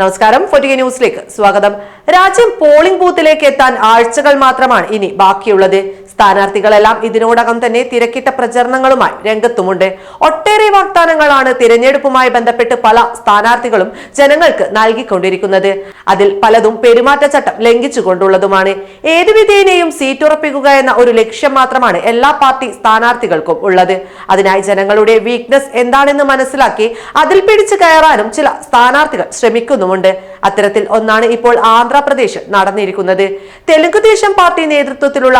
നമസ്കാരം. ഫോർട്ടി ന്യൂസിലേക്ക് സ്വാഗതം. രാജ്യം പോളിംഗ് ബൂത്തിലേക്ക് എത്താൻ ആഴ്ചകൾ മാത്രമാണ് ഇനി ബാക്കിയുള്ളത്. സ്ഥാനാർത്ഥികളെല്ലാം ഇതിനോടകം തന്നെ തിരക്കിട്ട പ്രചരണങ്ങളുമായി രംഗത്തുമുണ്ട്. ഒട്ടേറെ വാഗ്ദാനങ്ങളാണ് തിരഞ്ഞെടുപ്പുമായി ബന്ധപ്പെട്ട് പല സ്ഥാനാർത്ഥികളും ജനങ്ങൾക്ക് നൽകിക്കൊണ്ടിരിക്കുന്നത്. അതിൽ പലതും പെരുമാറ്റച്ചട്ടം ലംഘിച്ചുകൊണ്ടുള്ളതുമാണ്. ഏതു വിധേനയും സീറ്റ് ഉറപ്പിക്കുക എന്ന ഒരു ലക്ഷ്യം മാത്രമാണ് എല്ലാ പാർട്ടി സ്ഥാനാർത്ഥികൾക്കും ഉള്ളത്. അതിനായി ജനങ്ങളുടെ വീക്ക്നെസ് എന്താണെന്ന് മനസ്സിലാക്കി അതിൽ പിടിച്ചു കയറാനും ചില സ്ഥാനാർത്ഥികൾ ശ്രമിക്കുന്നുമുണ്ട്. അത്തരത്തിൽ ഒന്നാണ് ഇപ്പോൾ ആന്ധ്രാപ്രദേശ് നടന്നിരിക്കുന്നത്. തെലുങ്കുദേശം പാർട്ടി നേതൃത്വത്തിലുള്ള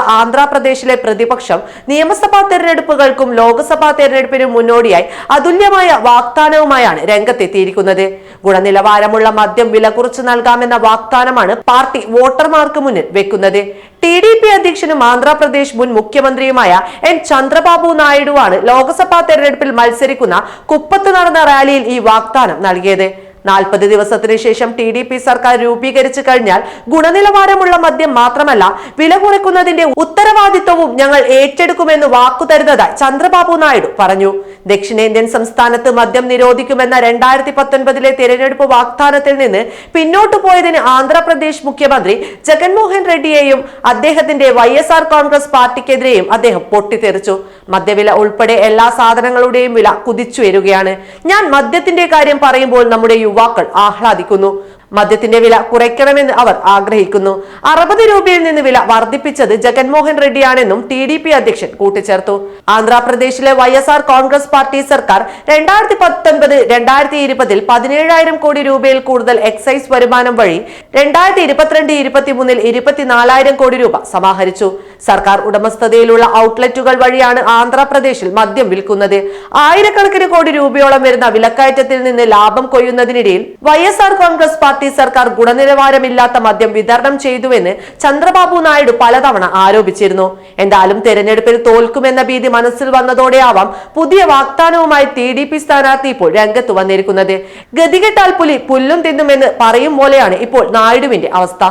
ആന്ധ്രാപ്രദേശിലെ പ്രതിപക്ഷം നിയമസഭാ തെരഞ്ഞെടുപ്പുകൾക്കും ലോക്സഭാ തെരഞ്ഞെടുപ്പിനും മുന്നോടിയായി അതുല്യമായ വാഗ്ദാനവുമായാണ് രംഗത്തെത്തിയിരിക്കുന്നത്. ഗുണനിലവാരമുള്ള മദ്യം വില കുറച്ചു നൽകാമെന്ന വാഗ്ദാനമാണ് പാർട്ടി വോട്ടർമാർക്ക് മുന്നിൽ വെക്കുന്നത്. ടി ഡി പി അധ്യക്ഷനും ആന്ധ്രാപ്രദേശ് മുൻ മുഖ്യമന്ത്രിയുമായ എൻ ചന്ദ്രബാബു നായിഡുവാണ് ലോക്സഭാ തെരഞ്ഞെടുപ്പിൽ മത്സരിക്കുന്ന കുപ്പത്ത് നടന്ന റാലിയിൽ ഈ വാഗ്ദാനം നൽകിയത്. നാൽപ്പത് ദിവസത്തിന് ശേഷം ടി ഡി പി സർക്കാർ രൂപീകരിച്ചു കഴിഞ്ഞാൽ ഗുണനിലവാരമുള്ള മദ്യം മാത്രമല്ല വില കുറയ്ക്കുന്നതിന്റെ ഉത്തരവാദിത്വവും ഞങ്ങൾ ഏറ്റെടുക്കുമെന്ന് വാക്കു തരുന്നതായി ചന്ദ്രബാബു നായിഡു പറഞ്ഞു. ദക്ഷിണേന്ത്യൻ സംസ്ഥാനത്ത് മദ്യം നിരോധിക്കുമെന്ന രണ്ടായിരത്തി പത്തൊൻപതിലെ തിരഞ്ഞെടുപ്പ് വാഗ്ദാനത്തിൽ നിന്ന് പിന്നോട്ടു പോയതിന് ആന്ധ്രാപ്രദേശ് മുഖ്യമന്ത്രി ജഗൻമോഹൻ റെഡ്ഡിയെയും അദ്ദേഹത്തിന്റെ വൈ എസ് ആർ കോൺഗ്രസ് പാർട്ടിക്കെതിരെയും അദ്ദേഹം പൊട്ടിത്തെറിച്ചു. മദ്യവില ഉൾപ്പെടെ എല്ലാ സാധനങ്ങളുടെയും വില കുതിച്ചുയരുകയാണ്. ഞാൻ മദ്യത്തിന്റെ കാര്യം പറയുമ്പോൾ നമ്മുടെ യുവാക്കൾ ആഹ്ലാദിക്കുന്നു. മദ്യത്തിന്റെ വില കുറയ്ക്കണമെന്ന് അവർ ആഗ്രഹിക്കുന്നു. അറുപത് രൂപയിൽ നിന്ന് വില വർദ്ധിപ്പിച്ചത് ജഗൻമോഹൻ റെഡ്ഡിയാണെന്നും ടി ഡി പി അധ്യക്ഷൻ കൂട്ടിച്ചേർത്തു. ആന്ധ്രാപ്രദേശിലെ Y S R Congress party സർക്കാർ രണ്ടായിരത്തി പത്തൊൻപത് രണ്ടായിരത്തി ഇരുപതിൽ പതിനേഴായിരം കോടി രൂപയിൽ കൂടുതൽ എക്സൈസ് വരുമാനം വഴി രണ്ടായിരത്തി ഇരുപത്തിരണ്ട് ഇരുപത്തിമൂന്നിൽ ഇരുപത്തിനാലായിരം കോടി രൂപ സമാഹരിച്ചു. സർക്കാർ ഉടമസ്ഥതയിലുള്ള ഔട്ട്ലെറ്റുകൾ വഴിയാണ് ആന്ധ്രാപ്രദേശിൽ മദ്യം വിൽക്കുന്നത്. ആയിരക്കണക്കിന് കോടി രൂപയോളം വരുന്ന വിലക്കയറ്റത്തിൽ നിന്ന് ലാഭം കൊയ്യുന്നതിനിടയിൽ വൈ കോൺഗ്രസ് പാർട്ടി സർക്കാർ ഗുണനിലവാരമില്ലാത്ത മദ്യം വിതരണം ചെയ്തുവെന്ന് ചന്ദ്രബാബു നായിഡു പലതവണ ആരോപിച്ചിരുന്നു. എന്തായാലും തെരഞ്ഞെടുപ്പിൽ തോൽക്കുമെന്ന ഭീതി മനസ്സിൽ വന്നതോടെയാവാം പുതിയ വാഗ്ദാനവുമായി ടി ഡി പി സ്ഥാനാർത്ഥി ഇപ്പോൾ രംഗത്ത് വന്നിരിക്കുന്നത്. ഗതികെട്ടാൽ പുലി പുല്ലും തിന്നുമെന്ന് പറയും പോലെയാണ് ഇപ്പോൾ നായിഡുവിന്റെ അവസ്ഥ.